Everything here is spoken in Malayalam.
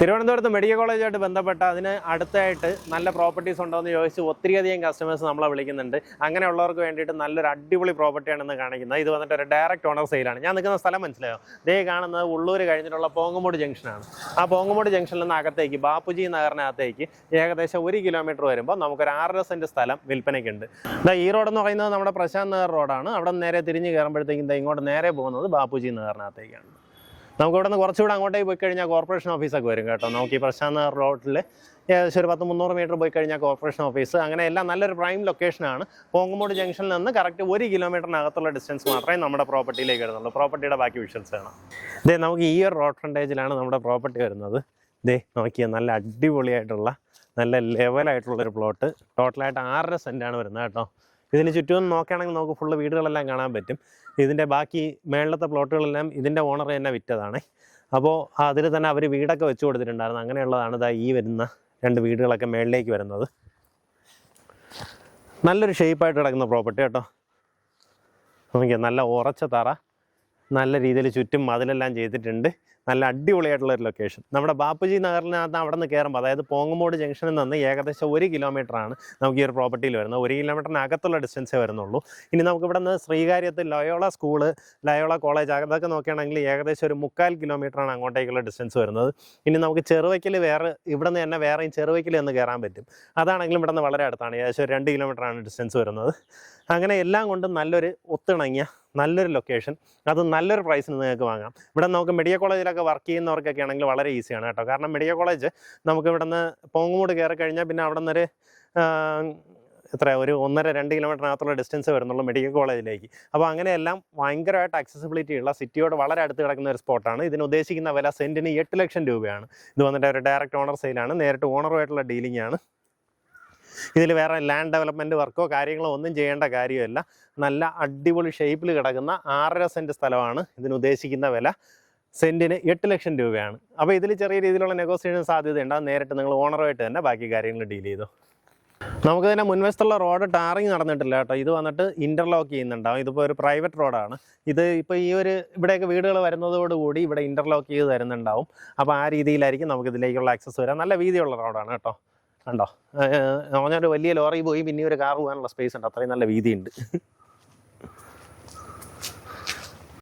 തിരുവനന്തപുരത്ത് മെഡിക്കൽ കോളേജുമായിട്ട് ബന്ധപ്പെട്ട അതിന് അടുത്തായിട്ട് നല്ല പ്രോപ്പർട്ടീസ് ഉണ്ടോ എന്ന് ചോദിച്ച് ഒത്തിരിയധികം കസ്റ്റമേഴ്സ് നമ്മളെ വിളിക്കുന്നുണ്ട്. അങ്ങനെയുള്ളവർക്ക് വേണ്ടിയിട്ട് നല്ലൊരു അടിപൊളി പ്രോപ്പർട്ടിയാണെന്ന് കാണിക്കുന്നത്. ഇത് വന്നിട്ട് ഒരു ഡയറക്റ്റ് ഓണർ സെയിലാണ് ഞാൻ നിൽക്കുന്ന സ്ഥലം മനസ്സിലായോ? ദേ കാണുന്നത് ഉള്ളൂർ കഴിഞ്ഞിട്ടുള്ള പോങ്ങമോട് ജംഗ്ഷനാണ് ആ പോങ്ങമോട് ജംഗ്ഷനിൽ നിന്ന് അകത്തേക്ക് ബാപ്പുജി നഗറിനകത്തേക്ക് ഏകദേശം ഒരു കിലോമീറ്റർ വരുമ്പോൾ നമുക്കൊരു ആറര സെന്റ് സ്ഥലം വിൽപ്പനയ്ക്കുണ്ട്. ഇതാ ഈ റോഡെന്ന് പറയുന്നത് നമ്മുടെ പ്രശാന്ത് നഗർ റോഡാണ് അവിടെ നേരെ തിരിഞ്ഞ് കയറുമ്പോഴത്തേക്കും ഇങ്ങോട്ട് നേരെ പോകുന്നത് ബാപ്പുജി നഗറിനകത്തേക്കാണ്. നമുക്ക് ഇവിടെ നിന്ന് കുറച്ചുകൂടെ അങ്ങോട്ടേക്ക് പോയി കഴിഞ്ഞാൽ കോർപ്പറേഷൻ ഓഫീസൊക്കെ വരും കേട്ടോ. നമുക്ക് ഈ പ്രശാന്ത് റോഡിൽ ഏകദേശം ഒരു പത്ത് മുന്നൂറ് മീറ്റർ പോയി കഴിഞ്ഞാൽ കോർപ്പറേഷൻ ഓഫീസ് അങ്ങനെ എല്ലാം നല്ലൊരു പ്രൈം ലൊക്കേഷനാണ് പോങ്ങുമൂട് ജംഗ്ഷനിൽ നിന്ന് കറക്റ്റ് ഒരു കിലോമീറ്ററിനകത്തുള്ള ഡിസ്റ്റൻസ് മാത്രമേ നമ്മുടെ പ്രോപ്പർട്ടിയിലേക്ക് വരുന്നുള്ളൂ. പ്രോപ്പർട്ടിയുടെ ബാക്കി വിഷൻസ് വേണം ഇതേ നമുക്ക് ഈ ഒരു റോഡ് ഫ്രണ്ടേജിലാണ് നമ്മുടെ പ്രോപ്പർട്ടി വരുന്നത്. ദേ നോക്കിയ നല്ല അടിപൊളിയായിട്ടുള്ള നല്ല ലെവലായിട്ടുള്ളൊരു പ്ലോട്ട് ടോട്ടലായിട്ട് ആറര സെന്റാണ് വരുന്നത് കേട്ടോ. ഇതിന് ചുറ്റും നോക്കുകയാണെങ്കിൽ നമുക്ക് ഫുള്ള് വീടുകളെല്ലാം കാണാൻ പറ്റും. ഇതിന്റെ ബാക്കി മേളത്തെ പ്ലോട്ടുകളെല്ലാം ഇതിന്റെ ഓണർ തന്നെ വിറ്റതാണ്. അപ്പോൾ അതിൽ തന്നെ അവർ വീടൊക്കെ വെച്ച് കൊടുത്തിട്ടുണ്ടായിരുന്നു. അങ്ങനെയുള്ളതാണ് ഇതാ ഈ വരുന്ന രണ്ട് വീടുകളൊക്കെ മേളിലേക്ക് വരുന്നത്. നല്ലൊരു ഷേപ്പായിട്ട് കിടക്കുന്ന പ്രോപ്പർട്ടി കേട്ടോ. നോക്കിയാൽ നല്ല ഉറച്ച തറ. നല്ല രീതിയിൽ ചുറ്റും മതിലെല്ലാം ചെയ്തിട്ടുണ്ട്. നല്ല അടിപൊളിയായിട്ടുള്ള ഒരു ലൊക്കേഷൻ നമ്മുടെ ബാപ്പുജി നഗറിനകത്ത് അവിടെ നിന്ന് കയറുമ്പോൾ അതായത് പോങ്ങമോട് ജംഗ്ഷനിൽ നിന്ന് ഏകദേശം ഒരു കിലോമീറ്ററാണ് നമുക്ക് ഈ ഒരു പ്രോപ്പർട്ടിയിൽ വരുന്നത്. ഒരു കിലോമീറ്ററിനകത്തുള്ള ഡിസ്റ്റൻസേ വരുന്നുള്ളൂ. ഇനി നമുക്ക് ഇവിടെ നിന്ന് ശ്രീകാര്യത്ത് ലയോള സ്കൂൾ ലയോള കോളേജ് അതൊക്കെ നോക്കുകയാണെങ്കിൽ ഏകദേശം ഒരു മുക്കാൽ കിലോമീറ്ററാണ് അങ്ങോട്ടേക്കുള്ള ഡിസ്റ്റൻസ് വരുന്നത്. ഇനി നമുക്ക് ചെറുവയ്ക്കൽ വേറെ ഇവിടെ നിന്ന് തന്നെ വേറെയും ചെറുവയ്ക്കൽ എന്ന് കയറാൻ പറ്റും. അതാണെങ്കിലും ഇവിടെ നിന്ന് വളരെ അടുത്താണ്. ഏകദേശം ഒരു രണ്ട് കിലോമീറ്ററാണ് ഡിസ്റ്റൻസ് വരുന്നത്. അങ്ങനെ എല്ലാം കൊണ്ടും നല്ലൊരു ഒത്തിണങ്ങിയ നല്ലൊരു ലൊക്കേഷൻ അത് നല്ലൊരു പ്രൈസിന് നിങ്ങൾക്ക് വാങ്ങാം. ഇവിടെ നമുക്ക് മെഡിക്കൽ കോളേജിലൊക്കെ വർക്ക് ചെയ്യുന്നവർക്കൊക്കെ ആണെങ്കിൽ വളരെ ഈസിയാണ് കേട്ടോ. കാരണം മെഡിക്കൽ കോളേജ് നമുക്ക് ഇവിടുന്ന് പോങ്ങുമൂട് കയറി കഴിഞ്ഞാൽ പിന്നെ അവിടെ നിന്നൊരു എത്ര ഒരു ഒന്നര രണ്ട് കിലോമീറ്ററിനകത്തുള്ള ഡിസ്റ്റൻസ് വരുന്നുള്ളൂ മെഡിക്കൽ കോളേജിലേക്ക് അപ്പോൾ അങ്ങനെയെല്ലാം ഭയങ്കരമായിട്ട് അക്സസിബിലിറ്റി ഉള്ള സിറ്റിയോട് വളരെ അടുത്ത് കിടക്കുന്ന ഒരു സ്പോട്ടാണ് ഇതിന് ഉദ്ദേശിക്കുന്ന വില സെന്റിന് എട്ട് ലക്ഷം രൂപയാണ്. ഇത് വന്നിട്ട് ഒരു ഡയറക്റ്റ് ഓണർ സെയിലാണ് നേരിട്ട് ഓണറുമായിട്ടുള്ള ഡീലിംഗ് ആണ്. ഇതിൽ വേറെ ലാൻഡ് ഡെവലപ്മെന്റ് വർക്കോ കാര്യങ്ങളോ ഒന്നും ചെയ്യേണ്ട കാര്യമല്ല. നല്ല അടിപൊളി ഷേപ്പിൽ കിടക്കുന്ന ആറര സെന്റ് സ്ഥലമാണ് ഇതിന് ഉദ്ദേശിക്കുന്ന വില. സെന്റിന് എട്ട് ലക്ഷം രൂപയാണ്. അപ്പോൾ ഇതിൽ ചെറിയ രീതിയിലുള്ള നെഗോസിയേഷൻ സാധ്യതയുണ്ട്. അത് നേരിട്ട് നിങ്ങൾ ഓണറുമായിട്ട് തന്നെ ബാക്കി കാര്യങ്ങൾ ഡീൽ ചെയ്തു. നമുക്ക് തന്നെ മുൻവശത്തുള്ള റോഡ് ടാറിങ് നടന്നിട്ടില്ല കേട്ടോ. ഇത് വന്നിട്ട് ഇന്റർലോക്ക് ചെയ്യുന്നുണ്ടാവും ഇതിപ്പോൾ ഒരു പ്രൈവറ്റ് റോഡാണ് ഇത് ഇപ്പോൾ ഈ ഒരു ഇവിടെയൊക്കെ വീടുകൾ വരുന്നതോടുകൂടി ഇവിടെ ഇന്റർലോക്ക് ചെയ്ത് തരുന്നുണ്ടാവും. അപ്പോൾ ആ രീതിയിലായിരിക്കും നമുക്ക് ഇതിലേക്കുള്ള ആക്സസ് വരാം നല്ല വീതിയുള്ള റോഡാണ് കേട്ടോ. കണ്ടോ? പറഞ്ഞൊരു വലിയ ലോറി പോയി പിന്നെ ഒരു കാർ പോകാനുള്ള സ്പേസ് ഉണ്ട്. അത്രയും നല്ല വീതിയുണ്ട്.